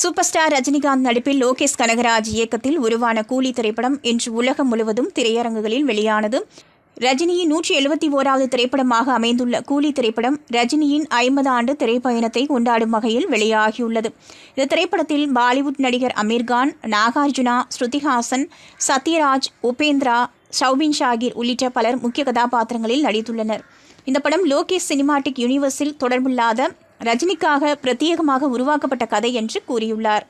Super star Rajinikanth நடிப்பில் லோகேஷ் கனகராஜ் இயக்கத்தில் உருவான கூலி திரைப்படம் இன்று உலகம் முழுவதும் திரையரங்குகளில் வெளியானது. ரஜினியின் நூற்றி எழுபத்தி ஓராவது திரைப்படமாக அமைந்துள்ள கூலி திரைப்படம் ரஜினியின் ஐம்பது ஆண்டு திரைப்பயணத்தை கொண்டாடும் வகையில் வெளியாகியுள்ளது. இந்த திரைப்படத்தில் பாலிவுட் நடிகர் அமீர்கான் நாகார்ஜுனா ஸ்ருதிஹாசன் சத்யராஜ் உபேந்திரா ஷௌபின் ஷாகிர் உள்ளிட்ட பலர் முக்கிய கதாபாத்திரங்களில் நடித்துள்ளனர். இந்த படம் லோகேஷ் சினிமாட்டிக் யூனிவர்ஸில் தொடர்பில்லாத ரஜினிக்காக பிரத்யேகமாக உருவாக்கப்பட்ட கதை என்று கூறியுள்ளார்.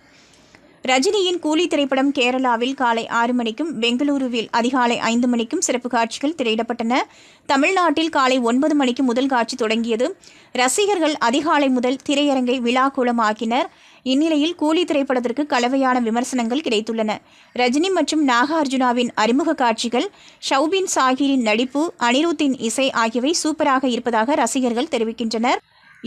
ரஜினியின் கூலி திரைப்படம் கேரளாவில் காலை ஆறு மணிக்கும் பெங்களூருவில் அதிகாலை ஐந்து மணிக்கும் சிறப்பு காட்சிகள் திரையிடப்பட்டன. தமிழ்நாட்டில் காலை ஒன்பது மணிக்கு முதல் காட்சி தொடங்கியது. ரசிகர்கள் அதிகாலை முதல் திரையரங்கை விழா கூலமாக்கினர். இந்நிலையில் கூலி திரைப்படத்திற்கு கலவையான விமர்சனங்கள் கிடைத்துள்ளன. ரஜினி மற்றும் நாகார்ஜுனாவின் அறிமுக காட்சிகள் ஷௌபின் சாகிரின் நடிப்பு அனிருத்தின் இசை ஆகியவை சூப்பராக இருப்பதாக ரசிகர்கள் தெரிவிக்கின்றனர்.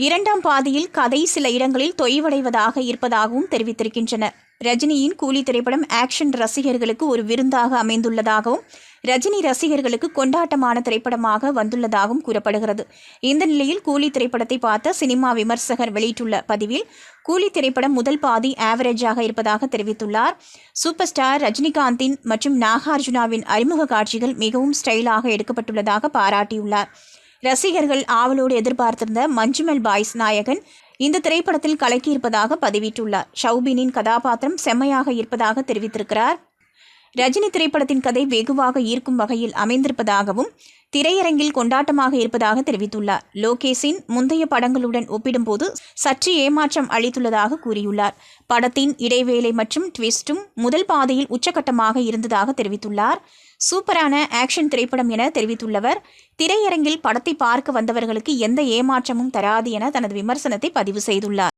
இரண்டாம் பாதியில் கதை சில இடங்களில் தொய்வடைவதாக இருப்பதாகவும் தெரிவித்திருக்கின்றனர் ரஜினியின் கூலி திரைப்படம் ஆக்ஷன் ரசிகர்களுக்கு ஒரு விருந்தாக அமைந்துள்ளதாகவும் ரஜினி ரசிகர்களுக்கு கொண்டாட்டமான திரைப்படமாக வந்துள்ளதாகவும் கூறப்படுகிறது. இந்த நிலையில் கூலி திரைப்படத்தை பார்த்த சினிமா விமர்சகர் வெளியிட்டுள்ள பதிவில் கூலி திரைப்படம் முதல் பாதி ஆவரேஜாக இருப்பதாக தெரிவித்துள்ளார். சூப்பர் ஸ்டார் ரஜினிகாந்தின் மற்றும் நாகார்ஜுனாவின் அறிமுக காட்சிகள் மிகவும் ஸ்டைலாக எடுக்கப்பட்டுள்ளதாக பாராட்டியுள்ளார். ரசிகர்கள் ஆவலோடு எதிர்பார்த்திருந்த மஞ்சுமெல் பாய்ஸ் நாயகன் இந்த திரைப்படத்தில் கலக்கியிருப்பதாக பதிவிட்டுள்ளார். ஷௌபினின் கதாபாத்திரம் செம்மையாக இருப்பதாக தெரிவித்திருக்கிறார். ரஜினி திரைப்படத்தின் கதை வெகுவாக ஈர்க்கும் வகையில் அமைந்திருப்பதாகவும் திரையரங்கில் கொண்டாட்டமாக இருப்பதாக தெரிவித்துள்ளார். லோகேஷின் முந்தைய படங்களுடன் ஒப்பிடும்போது சற்று ஏமாற்றம் அளித்துள்ளதாக கூறியுள்ளார். படத்தின் இடைவேளை மற்றும் ட்விஸ்டும் முதல் பாதையில் உச்சகட்டமாக இருந்ததாக தெரிவித்துள்ளார். சூப்பரான ஆக்ஷன் திரைப்படம் என தெரிவித்துள்ளவர். திரையரங்கில் படத்தை பார்க்க வந்தவர்களுக்கு எந்த ஏமாற்றமும் தராது என தனது விமர்சனத்தை பதிவு செய்துள்ளார்.